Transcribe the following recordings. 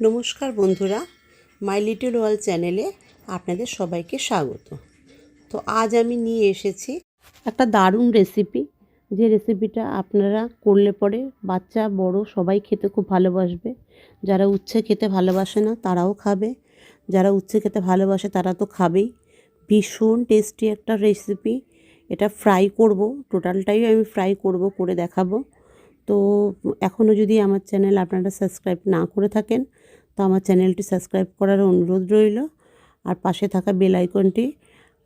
নমস্কার বন্ধুরা, my little world চ্যানেলে আপনাদের সবাইকে স্বাগত। তো আজ আমি নিয়ে এসেছি একটা দারুণ রেসিপি যে রেসিপিটা আপনারা করলে পরে বাচ্চা, বড় সবাই খেতে খুব ভালোবাসবে। যারা উচ্ছে খেতে ভালোবাসে না, তারাও খাবে। যারা উচ্ছে খেতে ভালোবাসে, তারা তো খাবেই। ভীষণ টেস্টি একটা রেসিপি এটা ফ্রাই করব টোটালটাই আমি ফ্রাই করব, করে দেখাবো। তো এখনও যদি আমার চ্যানেল আপনারা সাবস্ক্রাইব না করে থাকেন তো আমার চ্যানেলটি সাবস্ক্রাইব করার অনুরোধ রইল আর পাশে থাকা বেল আইকনটি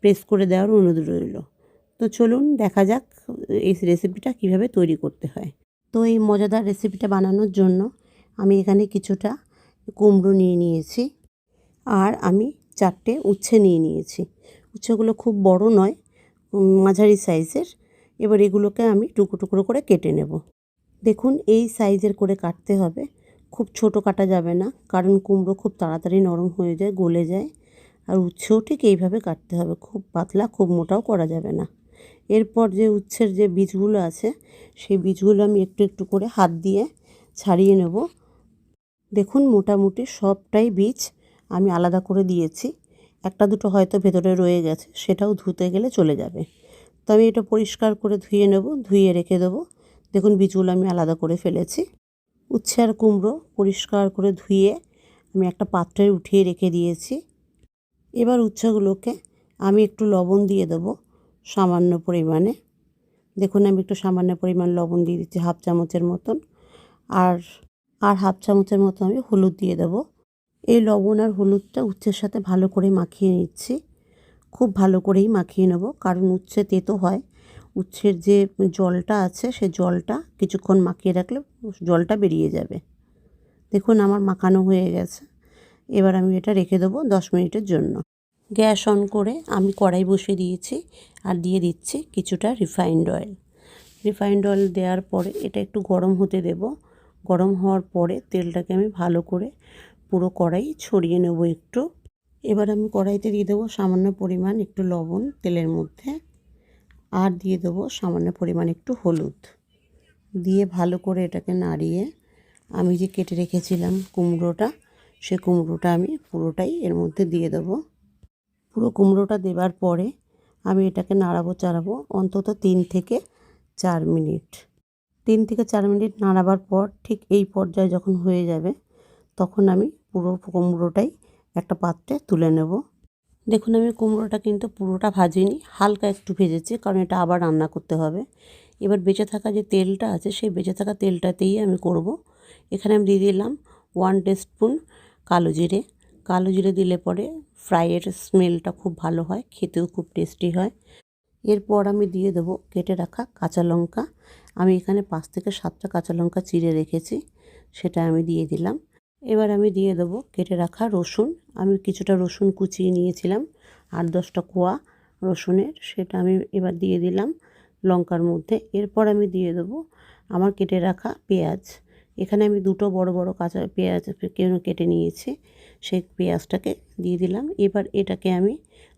প্রেস করে দেওয়ার অনুরোধ রইল। তো চলুন দেখা যাক এই রেসিপিটা কীভাবে তৈরি করতে হয়। তো এই মজাদার রেসিপিটা বানানোর জন্য আমি এখানে কিছুটা কুমড়ো নিয়ে নিয়েছি আর আমি চারটে উচ্ছে নিয়ে নিয়েছি। উচ্ছেগুলো খুব বড় নয়, মাঝারি সাইজের। এবার এগুলোকে আমি টুকরো টুকরো করে কেটে নেব। দেখুন, এই সাইজের করে কাটতে হবে। খুব ছোট কাটা যাবে না, কারণ কুমড়ো খুব তাড়াতাড়ি নরম হয়ে যায়, গলে যায়। আর উচ্ছেও ঠিক এইভাবে কাটতে হবে, খুব পাতলা, খুব মোটাও করা যাবে না। এরপর যে উচ্ছের যে বীজগুলো আছে, সেই বীজগুলো আমি একটু একটু করে হাত দিয়ে ছাড়িয়ে নেব। দেখুন মোটামুটি সবটাই বীজ আমি আলাদা করে দিয়েছি। একটা দুটো হয়তো ভেতরে রয়ে গেছে, সেটাও ধুতে গেলে চলে যাবে। তো আমি এটা পরিষ্কার করে ধুয়ে নেব, ধুয়ে রেখে দেবো। দেখুন বীজগুলো আমি আলাদা করে ফেলেছি। উচ্ছে আর কুমড়ো পরিষ্কার করে ধুয়ে আমি একটা পাত্রে উঠিয়ে রেখে দিয়েছি। এবার উচ্ছেগুলোকে আমি একটু লবণ দিয়ে দেবো সামান্য পরিমাণে। দেখুন, আমি একটু সামান্য পরিমাণ লবণ দিয়ে দিচ্ছি হাফ চামচের মতন। আর আর হাফ চামচের মতো আমি হলুদ দিয়ে দেবো। এই লবণ আর হলুদটা উচ্ছের সাথে ভালো করে মাখিয়ে নিচ্ছি। খুব ভালো করেই মাখিয়ে নেব, কারণ উচ্ছে তেতো হয়। উচ্ছের যে জলটা আছে, সে জলটা কিছুক্ষণ মাখিয়ে রাখলে জলটা বেরিয়ে যাবে। দেখুন আমার মাখানো হয়ে গেছে। এবার আমি এটা রেখে দেবো দশ মিনিটের জন্য। গ্যাস অন করে আমি কড়াই বসিয়ে দিয়েছি আর দিয়ে দিচ্ছি কিছুটা রিফাইন্ড অয়েল। রিফাইন্ড অয়েল দেওয়ার পরে এটা একটু গরম হতে দেব। গরম হওয়ার পরে তেলটাকে আমি ভালো করে পুরো কড়াই ছড়িয়ে নেব একটু। এবার আমি কড়াইতে দিয়ে দেবো সামান্য পরিমাণ একটু লবণ তেলের মধ্যে। আর দিয়ে দেবো সামান্য পরিমাণ একটু হলুদ। দিয়ে ভালো করে এটাকে নাড়িয়ে আমি যে কেটে রেখেছিলাম কুমড়োটা, সে কুমড়োটা আমি পুরোটাই এর মধ্যে দিয়ে দেবো। পুরো কুমড়োটা দেবার পরে আমি এটাকে নাড়াবো চাড়াবো অন্তত তিন থেকে চার মিনিট। তিন থেকে চার মিনিট নাড়াবার পর ঠিক এই পর্যায়ে যখন হয়ে যাবে, তখন আমি পুরো কুমড়োটাই একটা পাত্রে তুলে নেব। দেখুন, আমি কুমড়োটা কিন্তু পুরোটা ভাজিনি, হালকা একটু ভেজেছি, কারণ এটা আবার রান্না করতে হবে। এবার বেঁচে থাকা যে তেলটা আছে, সেই বেঁচে থাকা তেলটাতেই আমি করব। এখানে আমি দিয়ে দিলাম ওয়ান টিস্পুন কালো জিরে। কালো জিরে দিলে পরে ফ্রাইয়ের স্মেলটা খুব ভালো হয়, খেতেও খুব টেস্টি হয়। এরপর আমি দিয়ে দেবো কেটে রাখা কাঁচা লঙ্কা। আমি এখানে পাঁচ থেকে সাতটা কাঁচা লঙ্কা চিড়ে রেখেছি, সেটা আমি দিয়ে দিলাম। এবার আমি দিয়ে দেবো কেটে রাখা রসুন। আমি কিছুটা রসুন কুচিয়ে নিয়েছিলাম, আট দশটা কোয়া রসুনের, সেটা আমি এবার দিয়ে দিলাম লঙ্কার মধ্যে। এরপর আমি দিয়ে দেবো আমার কেটে রাখা পেঁয়াজ। এখানে আমি দুটো বড় বড় কাঁচা পেঁয়াজ কেন কেটে নিয়েছি, সেই পেঁয়াজটাকে দিয়ে দিলাম। এবার এটাকে আমি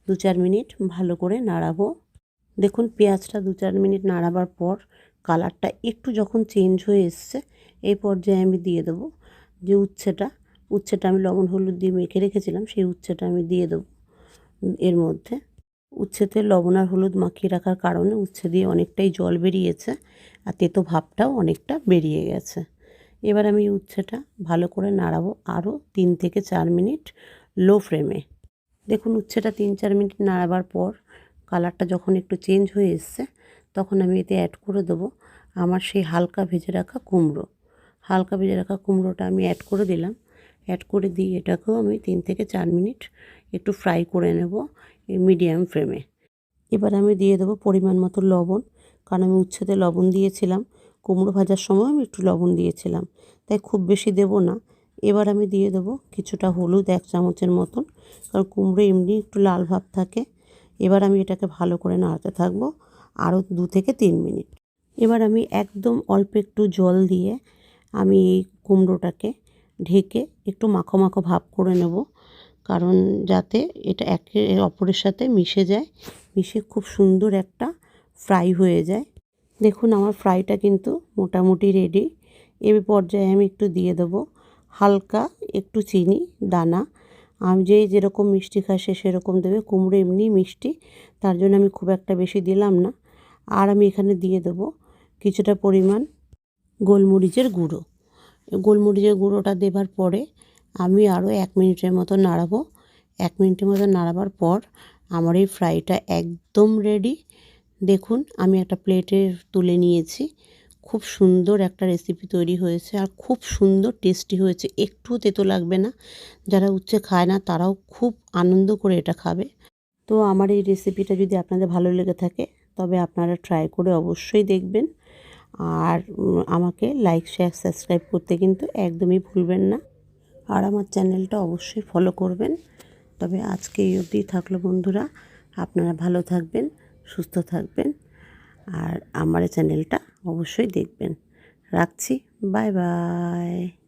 দু চার মিনিট ভালো করে নাড়াবো। দেখুন, পেঁয়াজটা দু চার মিনিট নাড়াবার পর কালারটা একটু যখন চেঞ্জ হয়ে এসছে, এই পর্যায়ে আমি দিয়ে দেবো যে উচ্ছেটা উচ্ছেটা আমি লবণ, হলুদ দিয়ে মেখে রেখেছিলাম, সেই উচ্ছেটা আমি দিয়ে দেবো এর মধ্যে। উচ্ছেতে লবণ আর হলুদ মাখিয়ে রাখার কারণে উচ্ছে দিয়ে অনেকটাই জল বেরিয়েছে আর তেতো ভাবটাও অনেকটা বেরিয়ে গেছে। এবার আমি উচ্ছেটা ভালো করে নাড়াবো আরও তিন থেকে চার মিনিট লো ফ্লেমে। দেখুন, উচ্ছেটা তিন চার মিনিট নাড়াবার পর কালারটা যখন একটু চেঞ্জ হয়ে এসছে, তখন আমি এতে অ্যাড করে দেবো আমার সেই হালকা ভেজে রাখা কুমড়ো। হালকা ভেজে রাখা কুমড়োটা আমি অ্যাড করে দিলাম। অ্যাড করে দিয়ে এটাকেও আমি তিন থেকে চার মিনিট একটু ফ্রাই করে নেব মিডিয়াম ফ্লেমে এবার আমি দিয়ে দেবো পরিমাণ মতো লবণ, কারণ আমি উচ্ছেতে লবণ দিয়েছিলাম। কুমড়ো ভাজার সময় আমি একটু লবণ দিয়েছিলাম, তাই খুব বেশি দেবো না। এবার আমি দিয়ে দেবো কিছুটা হলুদ, এক চামচের মতন, কারণ কুমড়ো এমনি একটু লাল ভাব থাকে। এবার আমি এটাকে ভালো করে নাড়াতে থাকব আরও দু থেকে তিন মিনিট। এবার আমি একদম অল্প একটু জল দিয়ে আমি এই কুমড়োটাকে ঢেকে একটু মাখো মাখো ভাব করে নেব। কারণ যাতে এটা একে অপরের সাথে মিশে যায়, মিশে খুব সুন্দর একটা ফ্রাই হয়ে যায়। দেখুন, আমার ফ্রাইটা কিন্তু মোটামুটি রেডি। এ পর্যায়ে আমি একটু দিয়ে দেবো হালকা একটু চিনি, দানা। আমি যে যেরকম মিষ্টি খায় সে সেরকম দেবে। কুমড়ো এমনি মিষ্টি, তার জন্য আমি খুব একটা বেশি দিলাম না। আর আমি এখানে দিয়ে দেবো কিছুটা পরিমাণ গোলমরিচের গুঁড়ো। গোলমরিচের গুঁড়োটা দেবার পরে আমি আরও এক মিনিটের মতো নাড়াবো। এক মিনিটের মতো নাড়াবার পর আমার এই ফ্রাইটা একদম রেডি। দেখুন, আমি একটা প্লেটে তুলে নিয়েছি। খুব সুন্দর একটা রেসিপি তৈরি হয়েছে আর খুব সুন্দর টেস্টি হয়েছে। একটুও তেতো লাগবে না। যারা উচ্ছে খায় না, তারাও খুব আনন্দ করে এটা খাবে। তো আমার এই রেসিপিটা যদি আপনাদের ভালো লেগে থাকে, তবে আপনারা ট্রাই করে অবশ্যই দেখবেন। আর আমাকে লাইক শেয়ার সাবস্ক্রাইব করতে কিন্তু একদমই ভুলবেন না। আর আমার চ্যানেলটা অবশ্যই ফলো করবেন। তবে আজকে এই অবধি থাকল বন্ধুরা, আপনারা ভালো থাকবেন, সুস্থ থাকবেন, আর আমার চ্যানেলটা অবশ্যই দেখবেন। রাখছি বাই বাই